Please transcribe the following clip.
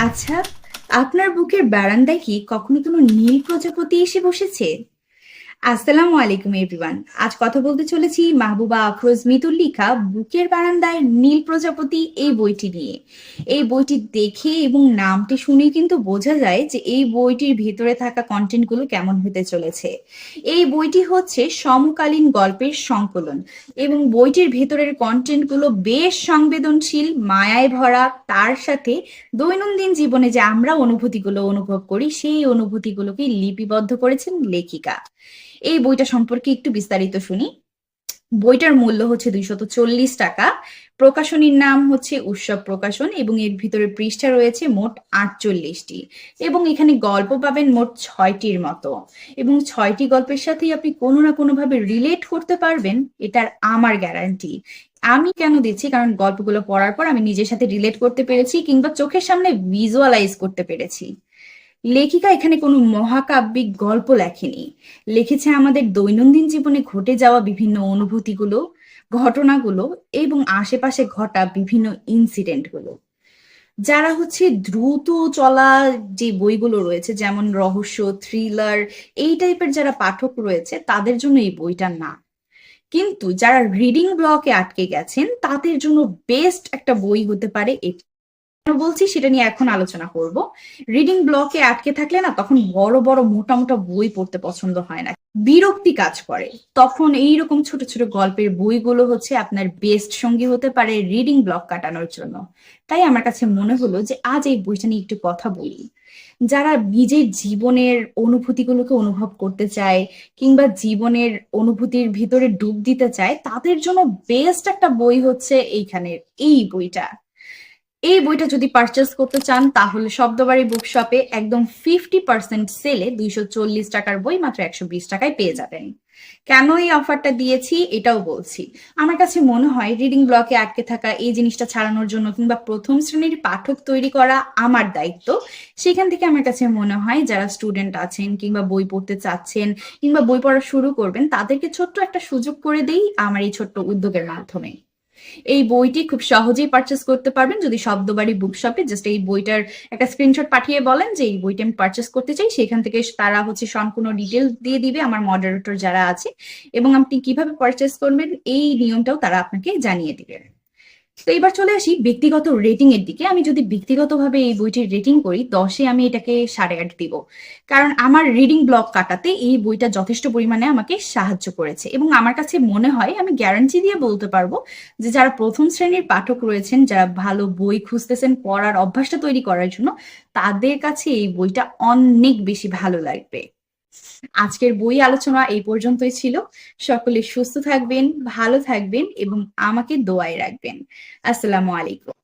আচ্ছা আপনার বুকের বারান্দায় কি কখনো কোনো নীল প্রজাপতি এসে বসেছে? আসসালামু আলাইকুম এভরিওয়ান আজ কথা বলতে চলেছি মাহবুবা আফরোজ মিতুল লিখা বুকের বারান্দায় নীল প্রজাপতি এই বইটি নিয়ে। এই বইটি দেখে এবং নামটি শুনে কিন্তু বোঝা যায় যে এই বইটির ভিতরে থাকা কন্টেন্টগুলো কেমন হতে চলেছে। এই বইটি হচ্ছে সমকালীন গল্পের সংকলন এবং বইটির ভেতরের কন্টেন্টগুলো বেশ সংবেদনশীল, মায়ায় ভরা, তার সাথে দৈনন্দিন জীবনে যে আমরা অনুভূতিগুলো অনুভব করি, সেই অনুভূতিগুলোকে লিপিবদ্ধ করেছেন লেখিকা। এই বইটা সম্পর্কে একটু বিস্তারিত শুনি। বইটার মূল্য হচ্ছে দুইশত চল্লিশ টাকা। প্রকাশনীর নাম হচ্ছে উৎসব প্রকাশন এবং এর ভিতরে পৃষ্ঠা রয়েছে মোট আটচল্লিশটি এবং এখানে গল্প পাবেন মোট ছয়টির মতো এবং ছয়টি গল্পের সাথেই আপনি কোনো না কোনোভাবে রিলেট করতে পারবেন, এটার আমার গ্যারান্টি আমি কেন দিচ্ছি? কারণ গল্পগুলো পড়ার পর আমি নিজের সাথে রিলেট করতে পেরেছি কিংবা চোখের সামনে ভিজুয়ালাইজ করতে পেরেছি। লেখিকা এখানে কোনো মহাকাব্যিক গল্প লেখেনি। লিখেছে আমাদের দৈনন্দিন জীবনে ঘটে যাওয়া বিভিন্ন অনুভূতিগুলো, ঘটনাগুলো এবং আশেপাশে ঘটা বিভিন্ন ইনসিডেন্টগুলো যারা হচ্ছে দ্রুত চলা যে বইগুলো রয়েছে, যেমন রহস্য থ্রিলার এই টাইপের যারা পাঠক রয়েছে, তাদের জন্য এই বইটা না। কিন্তু যারা রিডিং ব্লকে আটকে গেছেন, তাদের জন্য বেস্ট একটা বই হতে পারে এটি। বলছি, সেটা নিয়ে এখন আলোচনা করব। রিডিং ব্লকে আটকে থাকলে না তখন বড় বড় মোটা মোটা বই পড়তে পছন্দ হয় না। বিরক্তি কাজ করে। তখন এইরকম ছোট ছোট গল্পের বইগুলো হচ্ছে আপনার বেস্ট সঙ্গী হতে পারে রিডিং ব্লক কাটানোর জন্য। তাই আমার কাছে মনে হলো যে আজ এই বইটা নিয়ে একটু কথা বলি। যারা নিজের জীবনের অনুভূতিগুলোকে অনুভব করতে চায় কিংবা জীবনের অনুভূতির ভিতরে ডুব দিতে চায়, তাদের জন্য বেস্ট একটা বই হচ্ছে এইখানের, এই বইটা। এই বইটা যদি পারচেস করতে চান, তাহলে শব্দবাড়ি বুক শপে একদম ফিফটি পার্সেন্ট সেলে দুইশো চল্লিশ টাকার বই মাত্র একশো বিশ টাকায় পেয়ে যাবেন। কেন এই অফারটা দিয়েছি? এটাও বলছি। আমার কাছে মনে হয় রিডিং ব্লকে আটকে থাকা এই জিনিসটা ছাড়ানোর জন্য কিংবা প্রথম শ্রেণির পাঠক তৈরি করা আমার দায়িত্ব, সেখান থেকে আমার কাছে মনে হয় যারা স্টুডেন্ট আছেন কিংবা বই পড়তে চাচ্ছেন কিংবা বই পড়া শুরু করবেন, তাদেরকে ছোট্ট একটা সুযোগ করে দেই আমার এই ছোট্ট উদ্যোগের মাধ্যমে। এই বইটি খুব সহজেই পারচেস করতে পারবেন। যদি শব্দবাড়ি বুক শপে জাস্ট এই বইটার একটা স্ক্রিনশট পাঠিয়ে বলেন যে এই বইটা আমি পারচেস করতে চাই, সেখান থেকে তারা হচ্ছে সম্পূর্ণ ডিটেল দিয়ে দিবে আমার মডারেটর যারা আছে এবং আপনি কীভাবে পারচেস করবেন, এই নিয়মটাও তারা আপনাকে জানিয়ে দিবে। তো এবার চলে আসি ব্যক্তিগত রেটিং এর দিকে। আমি যদি ব্যক্তিগতভাবে এই বইটির রেটিং করি, দশে আমি এটাকে সাড়ে আট দিব। কারণ আমার রিডিং ব্লক কাটাতে এই বইটা যথেষ্ট পরিমাণে আমাকে সাহায্য করেছে। এবং আমার কাছে মনে হয়, আমি গ্যারান্টি দিয়ে বলতে পারব যে যারা প্রথম শ্রেণির পাঠক রয়েছেন, যারা ভালো বই খুঁজতেছেন, পড়ার অভ্যাসটা তৈরি করার জন্য, তাদের কাছে এই বইটা অনেক বেশি ভালো লাগবে। আজকের বই আলোচনা এই পর্যন্তই ছিল। সকলে সুস্থ থাকবেন, ভালো থাকবেন এবং আমাকে দোয়ায় রাখবেন। আসসালামু আলাইকুম।